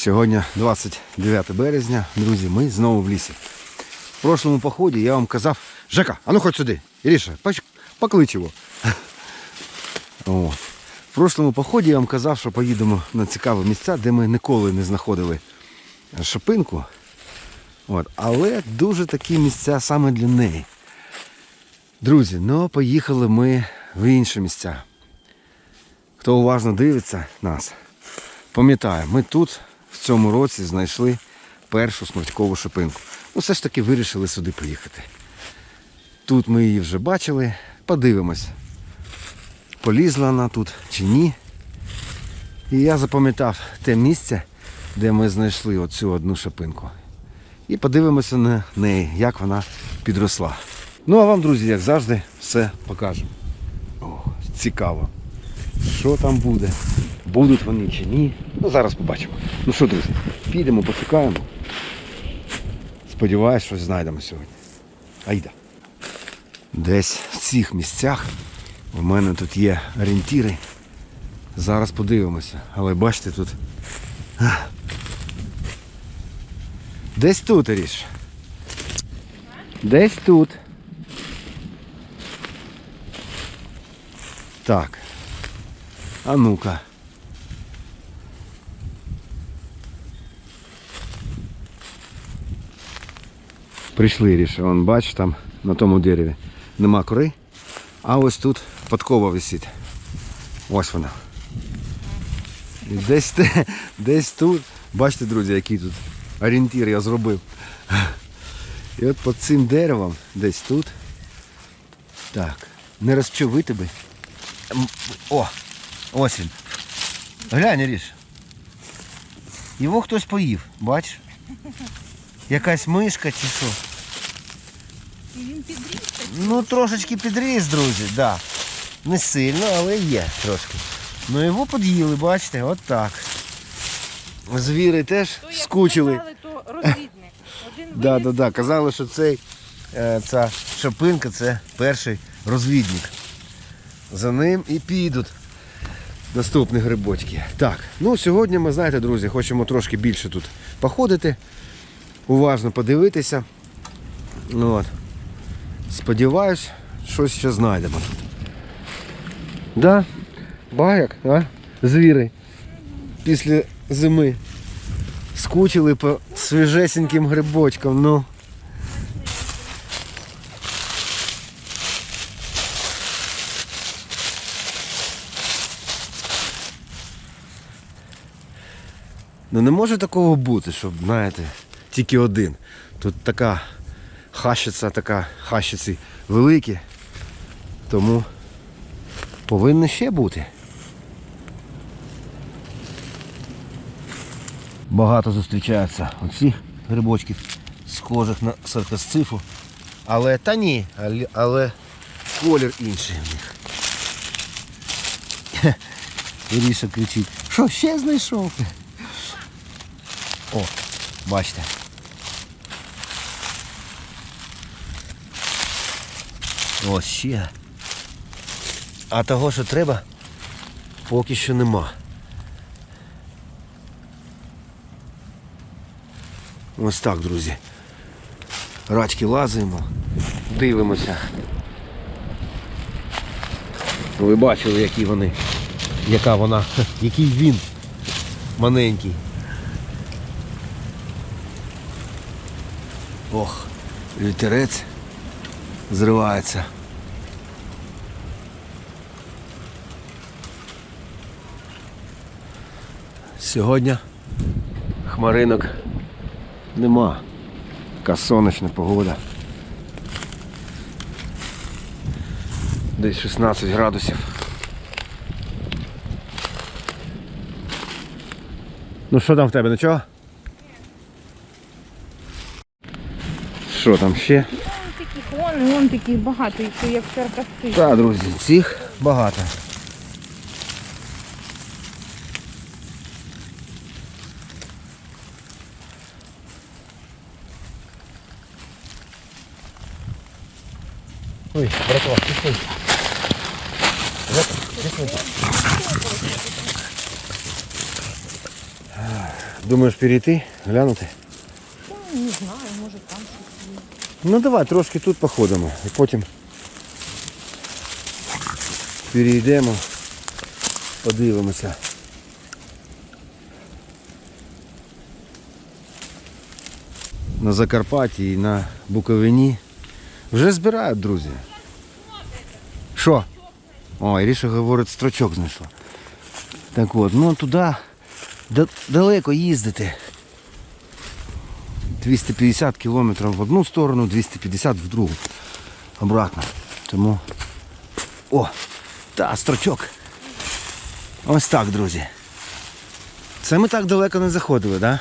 Сьогодні 29 березня, друзі, ми знову в лісі. В прошлому поході я вам казав, Жека, а ну ходь сюди. Іріша, поклич його. О. В прошлому поході я вам казав, що поїдемо на цікаві місця, де ми ніколи не знаходили шопинку. От. Але дуже такі місця саме для неї. Друзі, ну поїхали ми в інші місця. Хто уважно дивиться нас, пам'ятає, ми тут цьому році знайшли першу смертькову шипинку. Ну, все ж таки вирішили сюди поїхати. Тут ми її вже бачили, подивимось, полізла вона тут чи ні. І я запам'ятав те місце, де ми знайшли оцю одну шипинку. І подивимося на неї, як вона підросла. Ну а вам, друзі, як завжди, все покажемо. О, цікаво. Що там буде? Будуть вони чи ні? Ну зараз побачимо. Ну що, друзі, підемо, пошукаємо. Сподіваюсь, щось знайдемо сьогодні. Айда. Десь в цих місцях у мене тут є орієнтіри. Зараз подивимося. Але бачите тут. Десь тут, Аріш. Десь тут. Так. А ну-ка. Прийшли ріше, вон бач там на тому дереві. Нема кори. А ось тут подкова висить. Ось вона. І десь, десь тут. Бачите, друзі, який тут орієнтір я зробив. І от під цим деревом, десь тут. Так. Не розчовити би. О! Ось він. Глянь, Ріш. Його хтось поїв, бачиш? Якась мишка чи що. І Він підріс. Ну, трошечки підріс, друзі, так. Да. Не сильно, але є трошки. Ну його під'їли, бачите, от так. Звіри теж То, скучили. казали, то розвідник. Один Да, да, да. Казали, що цей, е, ця шапинка це перший розвідник. За ним і підуть наступні грибочки. Так, ну сьогодні ми, знаєте, друзі, хочемо трошки більше тут походити, уважно подивитися. От. Сподіваюсь, щось ще знайдемо тут. Да? Баяк, а? Звіри. Після зими скучили по свіжесеньким грибочкам, ну. Ну не може такого бути, щоб, знаєте, тільки один. Тут така хащиця, така хащиці великі. Тому повинні ще бути. Багато зустрічаються оці грибочків, схожих на саркосцифу. Але та ні, але, але колір інший в них. Хе, Іріша кричить, що ще знайшов? О, бачите. Ось ще. А того, що треба, поки що нема. Ось так, друзі. Рачки лазимо, дивимося. Ви бачили, які вони, яка вона, який він маленький. Ох, вітерець зривається. Сьогодні хмаринок нема. Така сонячна погода. Десь 16 градусів. Ну що там в тебе, нічого? Що там ще? Вон таких, вон, вон таких багато, як саркасти. Так, друзі, цих багато. Ой, братва, пішли. Думаєш перейти, глянути? Ну, не знаю, може там щось є. Ну давай трошки тут походимо і потім перейдемо, подивимося. На Закарпатті і на Буковині вже збирають, друзі. Що? О, Іріша говорить, строчок знайшла. Так от, ну туди далеко їздити. 250 кілометрів в одну сторону, 250 в другу. Обратно. Тому. О! Та, строчок. Ось так, друзі. Це ми так далеко не заходили, так? Да?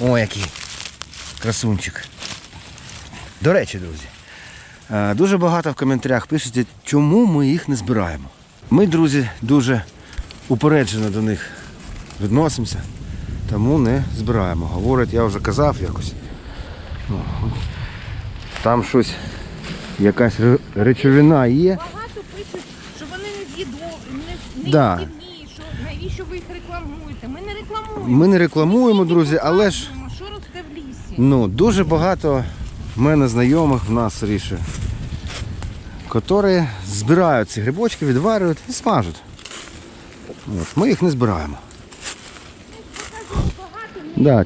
О, який красунчик. До речі, друзі. е, Дуже багато в коментарях пишуть, чому ми їх не збираємо. Ми, друзі, дуже упереджено до них відносимося. Тому не збираємо. Говорить, я вже казав якось. Ну, Там щось, якась речовина є. Багато пишуть, що вони не не, Да. їстівні, що навіщо ви їх рекламуєте? Ми не рекламуємо. Ми не рекламуємо, друзі, але ж Що росте в лісі? ну, дуже багато в мене знайомих, в нас ріше, які збирають ці грибочки, відварюють і смажуть. От, ми їх не збираємо. Да.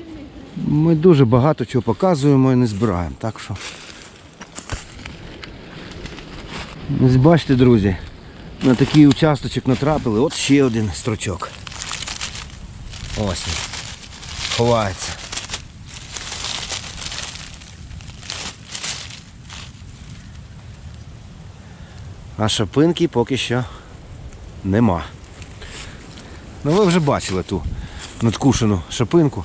Ми дуже багато чого показуємо і не збираємо. Так що. Ось бачите, друзі, на такий участочок натрапили. От ще один строчок. Ось він. Ховається. А шапинки поки що нема. Ну ви вже бачили ту надкушену шапинку.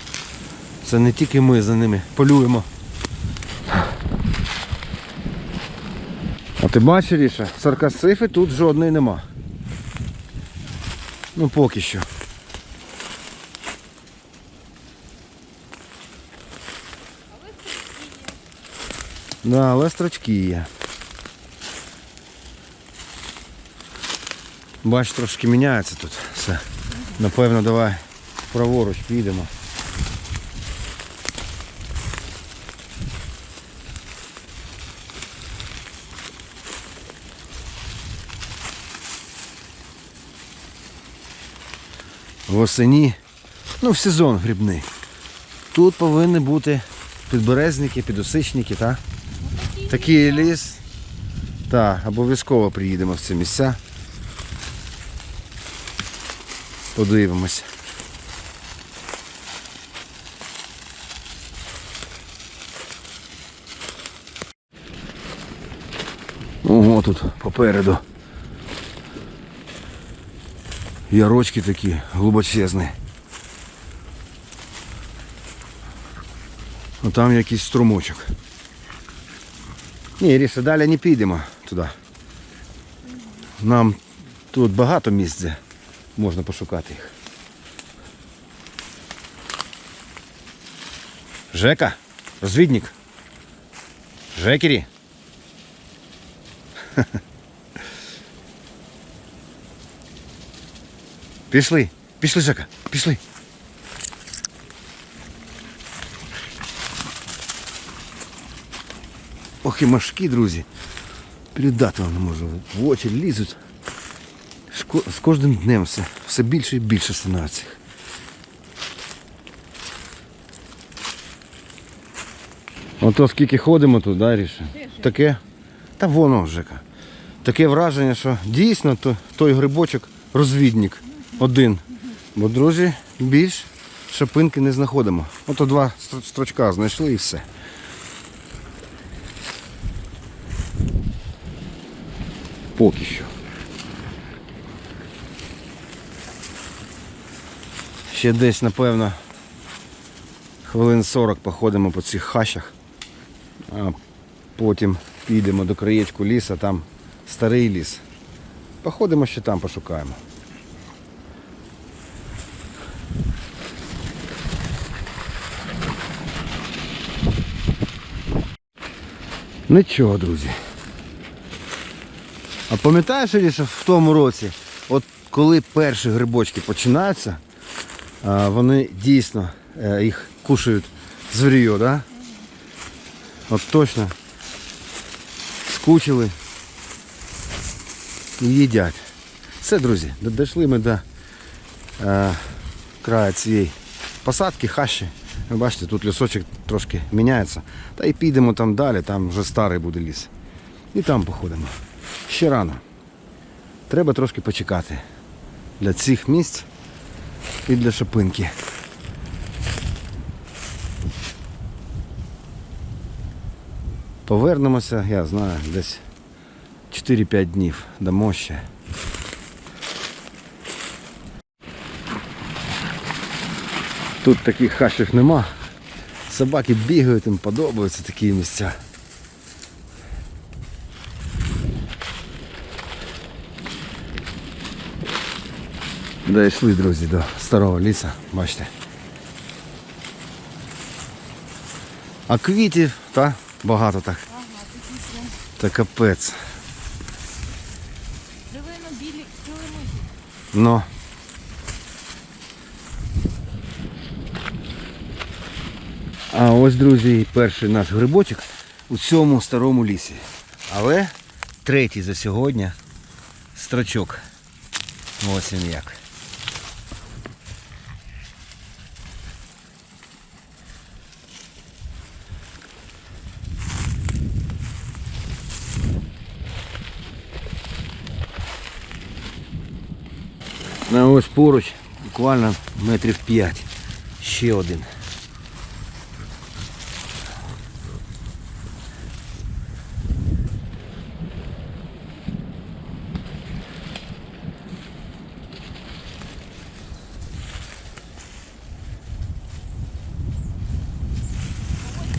Це не тільки ми за ними полюємо. А ти бачиш, Ріша, саркасифи тут жодної нема. Ну поки що. Да, але строчки є. Бач, трошки міняється тут все. Напевно, давай праворуч підемо. Восені, ну в сезон грибний. Тут повинні бути підберезники, підосичники, так? Такий ліс. Так, обов'язково приїдемо в ці місця. Подивимось. Ого, тут попереду. Ярочки такі глибочезні. А там якийсь струмочок. Ні, Ріша, далі не підемо туди. Нам тут багато місць, можна пошукати їх. Жека, розвідник. Жекері. Пішли, пішли, Жека, пішли. Ох і мошки, друзі. Передати вам не можу. В очі лізуть. Шко- З кожним днем все, все більше і більше становиться. Ото скільки ходимо тут, да, Ріша? Таке. Та воно Жека. Таке враження, що дійсно то- той грибочок розвідник один. Бо, друзі, більш шапинки не знаходимо. Ото два строчка знайшли і все. Поки що. Ще десь, напевно, хвилин 40 походимо по цих хащах, а потім підемо до краєчку ліса, там старий ліс. Походимо ще там, пошукаємо. Нічого, друзі. А пам'ятаєш, Іріша, в тому році, от коли перші грибочки починаються, вони дійсно е, їх кушають звір'ю, да? От точно. Скучили і їдять. Все, друзі, дійшли ми до е, краю цієї посадки, хащі. Ви бачите, тут лісочок трошки міняється. Та й підемо там далі, там вже старий буде ліс. І там походимо. Ще рано. Треба трошки почекати для цих місць і для шипинки. Повернемося, я знаю, десь 4-5 днів дамо ще. Тут таких хащів нема. Собаки бігають, їм подобаються такі місця. Дійшли, друзі, до старого ліса, бачите. А квітів, та, багато так. Та капець. Дивино білі килими. Ну. А ось, друзі, перший наш грибочок у цьому старому лісі. Але третій за сьогодні строчок. Ось він як. Ось поруч, буквально метрів 5. Ще один.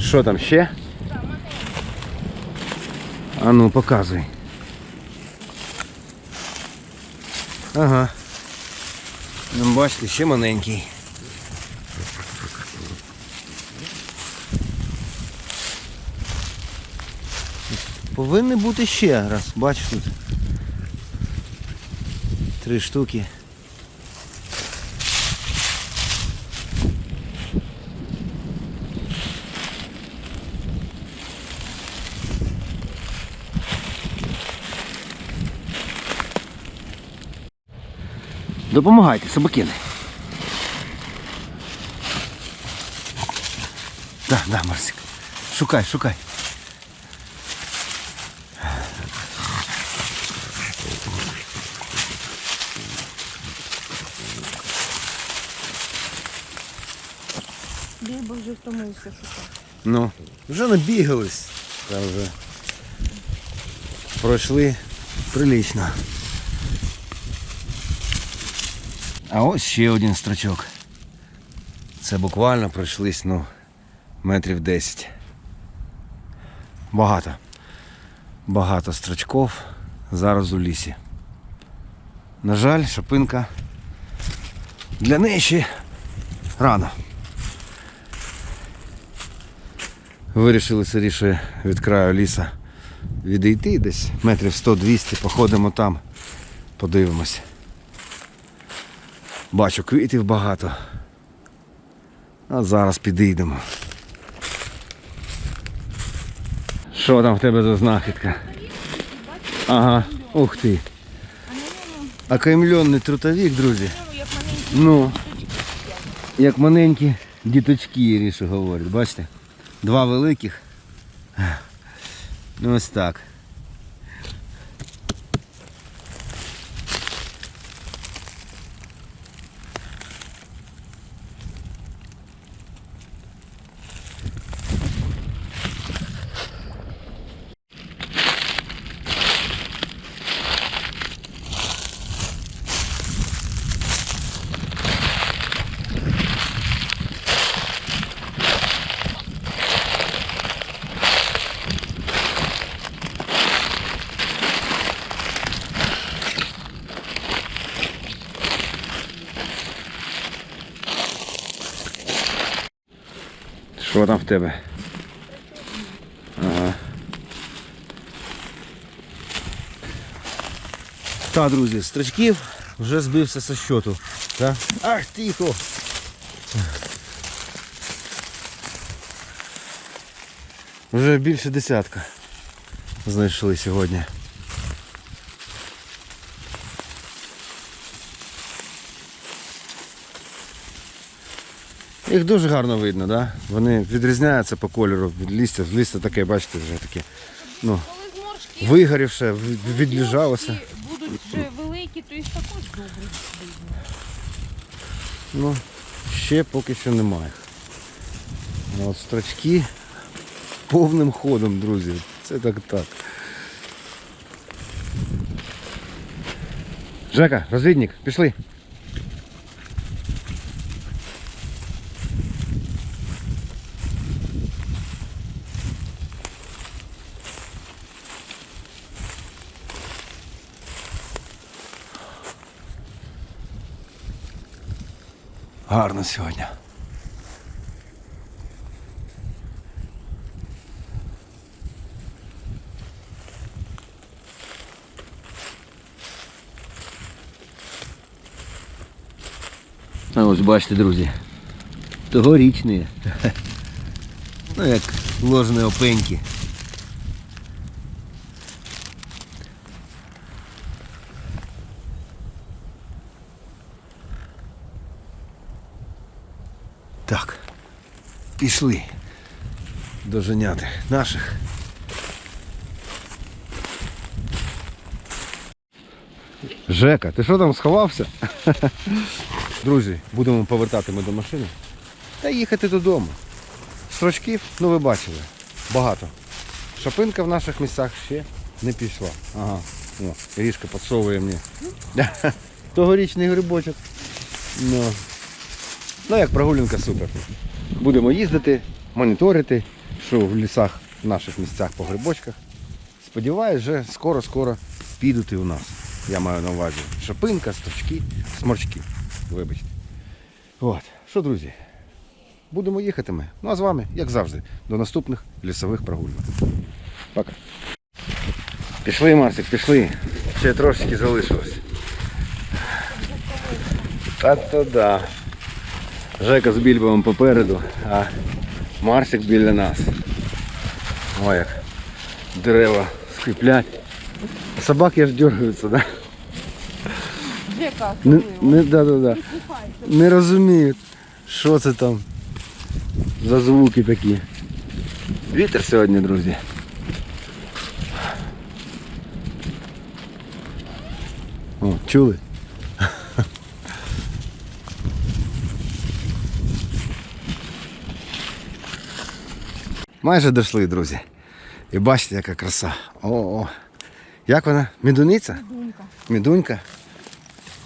Що там ще? А ну показуй. Ага. Ну, бачите, ще маленький. Повинні бути ще раз, бачиш тут. Три штуки. Допомагайте, собакини. Да, да, Марсик. Шукай, шукай. Бій, бо вже втомився шукати. Ну, вже набігались. Там вже пройшли прилично. А ось ще один строчок. Це буквально пройшлись, ну, метрів 10. Багато. Багато строчков зараз у лісі. На жаль, шапинка для неї ще рано. Вирішили сиріше від краю ліса відійти десь метрів 100-200, походимо там, подивимось. Бачу, квітів багато. А зараз підійдемо. Що там в тебе за знахідка? Ага, ух ти. Окаймлений трутовік, друзі. Ну, як маленькі діточки, Іріша говорить, бачите? Два великих. Ну ось так. Що там в тебе? Ага. Та, друзі, стрічків вже збився зі щоту. Так? Ах, тихо! Вже більше десятка знайшли сьогодні. Їх дуже гарно видно, да? Вони відрізняються по кольору від листя. Листя таке, бачите, вже таке. Ну, вигорівше, в- відлежалося. жовті будуть вже великі, то їх також добре видно. Ну, ще поки що немає. От строчки повним ходом, друзі. Це так так. Жека, розвідник, пішли. Гарно сьогодні. А ось бачите, друзі. Тогорічні. Ну як ложні опеньки. Так. Пішли доженяти наших. Жека, ти що там сховався? Друзі, будемо повертати ми до машини та їхати додому. Строчків, ну ви бачили, багато. Шапинка в наших місцях ще не пішла. Ага. О, Ріжка підсовує мені. Тогорічний грибочок. Ну. ну як прогулянка супер. Будемо їздити, моніторити, що в лісах, в наших місцях по грибочках. Сподіваюсь, вже скоро-скоро підуть і у нас. Я маю на увазі шапинка, строчки, сморчки. Вибачте. От. Що, друзі? Будемо їхати ми. Ну а з вами, як завжди, до наступних лісових прогулянок. Пока. Пішли, Марсик, пішли. Ще трошечки залишилось. Та-то да. Жека з Більбовим попереду, а Марсик біля нас. Ой, як дерева скриплять. Собаки аж дергаються, да? Жека, Не, не, да, да, да. не розуміють, що це там за звуки такі. Вітер сьогодні, друзі. О, чули? Майже дійшли, друзі. І бачите, яка краса. О, о. Як вона? Медуниця? Медунька. Медунька?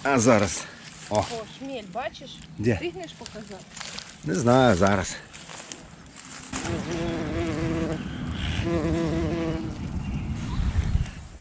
А зараз. О, О, шмель, бачиш? Де? Встигнеш показати? не знаю зараз.